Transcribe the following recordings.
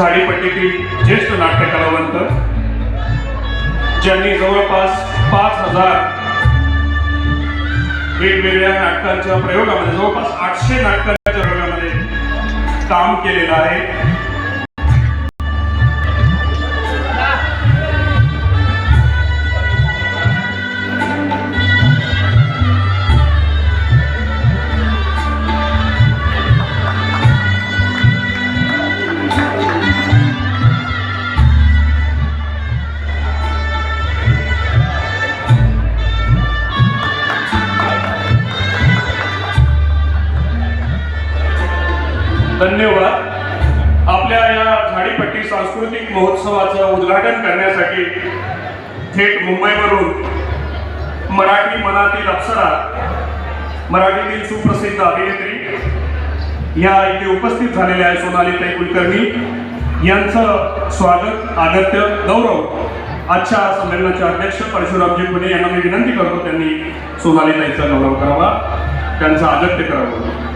झाडीपट्टीतील ज्येष्ठ नाट्य कलावंत ज्यांनी जवळपास पाच हजार वेगवेगळ्या नाटकांच्या प्रयोगामध्ये जवळपास आठशे नाटकांच्या प्रयोगामध्ये काम केलेलं आहे. धन्यवाद. आपल्या या झाडीपट्टी सांस्कृतिक महोत्सवाचं उद्घाटन करण्यासाठी थेट मुंबईवरून मराठी मनातील अप्सरा मराठीतील सुप्रसिद्ध अभिनेत्री या इथे उपस्थित झालेल्या आहे सोनालीताई कुलकर्णी यांचं स्वागत आदत्य गौरव आजच्या संमेलनाचे अध्यक्ष परशुरामजी पुणे यांना मी विनंती करतो त्यांनी सोनालीताईचा गौरव करावा त्यांचं आदत्य करावं.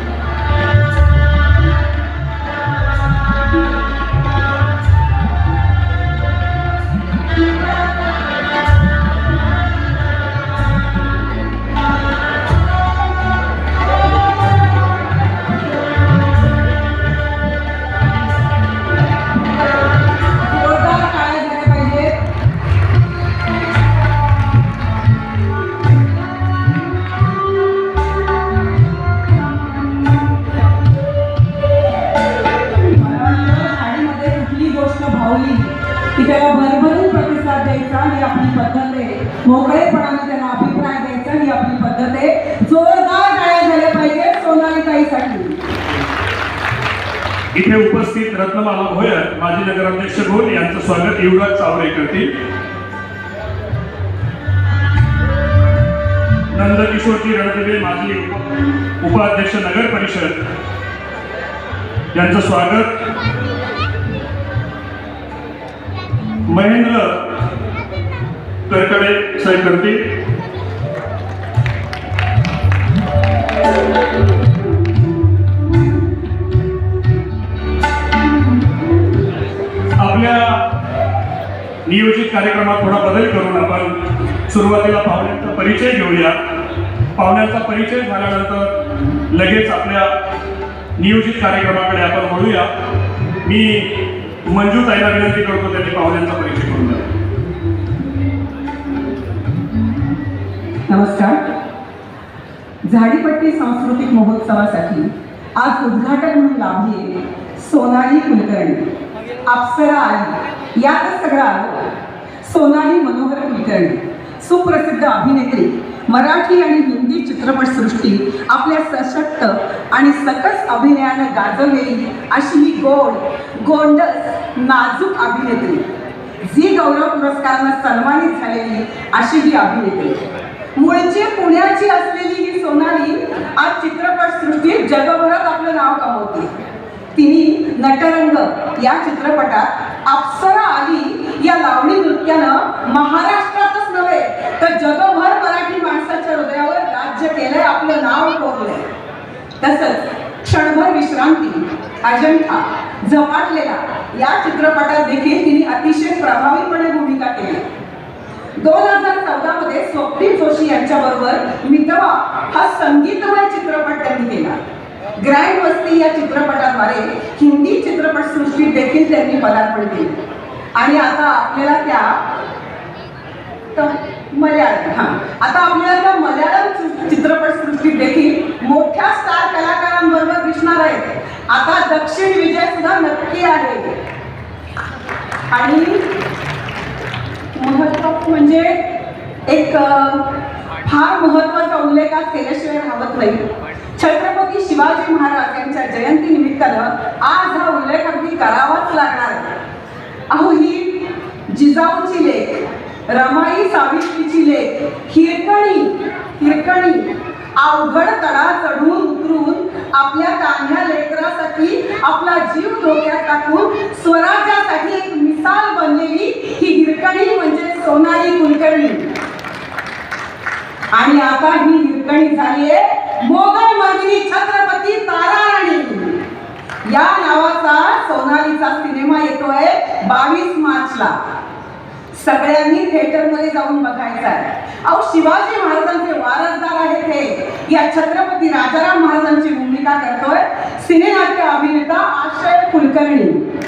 द्यायचा ही आपली पद्धत आहे. मोकळेपणाने त्याला अभिप्राय द्यायचा ही आपली पद्धत आहे. जोरदार टाळ्या झाल्या पाहिजेत सोनालीताईसाठी. इथे उपस्थित रत्नमाला भोयर माजी नगराध्यक्ष घोल यांचं स्वागत युवराज चावरे करतील. नंदकिशोरजी रणदिवे माजी उपाध्यक्ष नगर परिषद. यांचं स्वागत. महेंद्र तरकडे साहेब करतील आपल्या नियोजित कार्यक्रमात थोडा बदल करून आपण सुरुवातीला पाहुण्यांचा परिचय घेऊया. पाहुण्यांचा परिचय झाल्यानंतर लगेच आपल्या नियोजित कार्यक्रमाकडे आपण वळूया. मी मंजू ताईला विनंती करतो त्यांनी पाहुण्यांचा परिचय करून नमस्कार. झाडीपट्टी सांस्कृतिक महोत्सवासाठी आज उद्घाटक म्हणून लाभली सोनाली कुलकर्णी. अप्सरा आई यातच सगळं आलं. सोनाली मनोहर कुलकर्णी सुप्रसिद्ध अभिनेत्री मराठी आणि हिंदी चित्रपटसृष्टी आपल्या सशक्त आणि सकस अभिनयानं गाजवलेली अशी ही गोड गोंडस नाजूक अभिनेत्री. झी गौरव पुरस्कारानं सन्मानित झालेली अशी ही अभिनेत्री. मूळची पुण्याची असलेली ही सोनाली आज चित्रपटसृष्टीत जगभरात आपलं नाव कमवते. तिने नटरंग या चित्रपटात अप्सरा आली या लावणी नृत्यानं महाराष्ट्रातच नव्हे तर जगभर मराठी माणसाच्या हृदयावर राज्य केलंय आपलं नाव कोरलंय. तसंच क्षणभर विश्रांती अजंठा झपाटलेला या चित्रपटात देखील तिने अतिशय प्रभावीपणे भूमिका केली. दोन हजार चौदा मध्ये स्वप्नील जोशी यांच्याबरोबर मितवा हा संगीतमय चित्रपट त्यांनी केला. ग्रँड वस्ती या चित्रपटाद्वारे हिंदी चित्रपटसृष्टीत देखील त्यांनी पदार्पण केले. आणि आता आपल्याला त्या मल्याळम हा. आता आपल्याला त्या मल्याळम चित्रपट सृष्टीत देखील मोठ्या स्टार कलाकारांबरोबर दिसणार आहेत. आता दक्षिण विजय सुद्धा नक्की आहे. आणि म्हणजे एक फार महत्त्वाचा उल्लेख आज केल्याशिवाय राहत नाही. छत्रपती शिवाजी महाराज यांच्या जयंती निमित्तानं आज हा उल्लेख अगदी करावाच लागणार अहो ही जिजाऊची लेख रमाई सावित्रीची लेख हिरकणी हिरकणी अवघड तडा चढून उतरून आपल्या कान्ह्या लेकरासाठी आपला जीव धोक्यात टाकून स्वर एक मिसाल बनलेली ही हिरकणी म्हणजे सोनाली कुलकर्णी. आणि आता ही हिरकणी झालीये मोगल मर्दिनी छत्रपती ताराराणी. या नावाचा सोनालीचा सिनेमा येतोय बावीस मार्चला. सगळ्यांनी थिएटरमध्ये जाऊन बघायचा आहे. अहो शिवाजी महाराजांचे वारसदार आहेत हे. या छत्रपती राजाराम महाराजांची भूमिका करतोय. सिनेनाट्य अभिनेता आशय कुलकर्णी.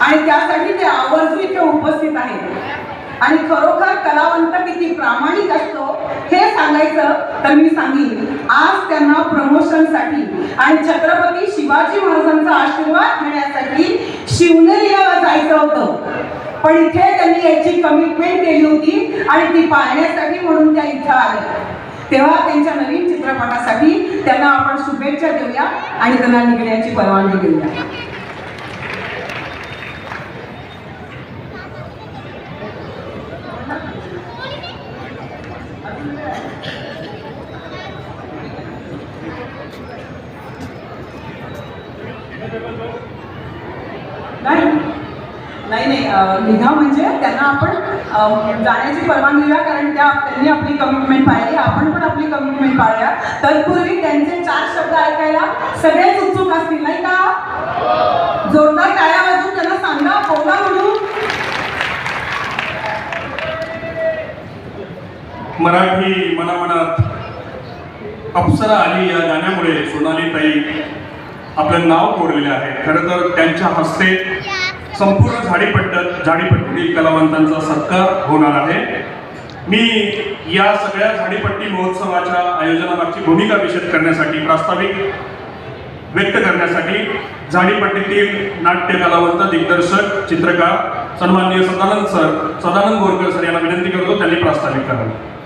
आणि त्यासाठी ते आवर्जून इथे उपस्थित आहेत. आणि खरोखर कलावंत किती प्रामाणिक असतो हे सांगायचं तर मी सांगेन. आज त्यांना प्रमोशनसाठी आणि छत्रपती शिवाजी महाराजांचा आशीर्वाद घेण्यासाठी शिवनेरीला जायचं होतं. पण इथे त्यांनी याची कमिटमेंट केली होती आणि ती पाहण्यासाठी म्हणून त्या इथं आल्या. तेव्हा त्यांच्या नवीन चित्रपटासाठी त्यांना आपण शुभेच्छा देऊया आणि त्यांना निघण्याची परवानगी देऊया. नाही. नाही निघा म्हणजे त्यांना आपण अं, जाण्याची परवानगी द्या कारण त्या त्यांनी आपली कमिटमेंट पाहिली. आपण पण आपली कमिटमेंट पाळूया तत्पूर्वी त्यांचे चार शब्द ऐकायला सगळेच उत्सुक असतील नाही का? जोरदार टाळ्या वाजून त्यांना सांगा बोला म्हणून मराठी मनामनात अप्सरा आली या गाण्यामुळे सोनाली ताई आपलं नाव कोरलेले आहे. खरं तर त्यांच्या हस्ते संपूर्ण झाडीपट्ट झाडीपट्टी कलावंतांचा सत्कार होणार आहे. मी या सगळ्या झाडीपट्टी महोत्सवाच्या आयोजनामागची भूमिका विशद करण्यासाठी प्रास्ताविक व्यक्त करण्यासाठी झाडीपट्टीतील नाट्य कलावंत दिग्दर्शक चित्रकार सन्माननीय सदानंद सर सदानंद बोरकर सर यांना विनंती करतो त्यांनी प्रास्ताविक करावं.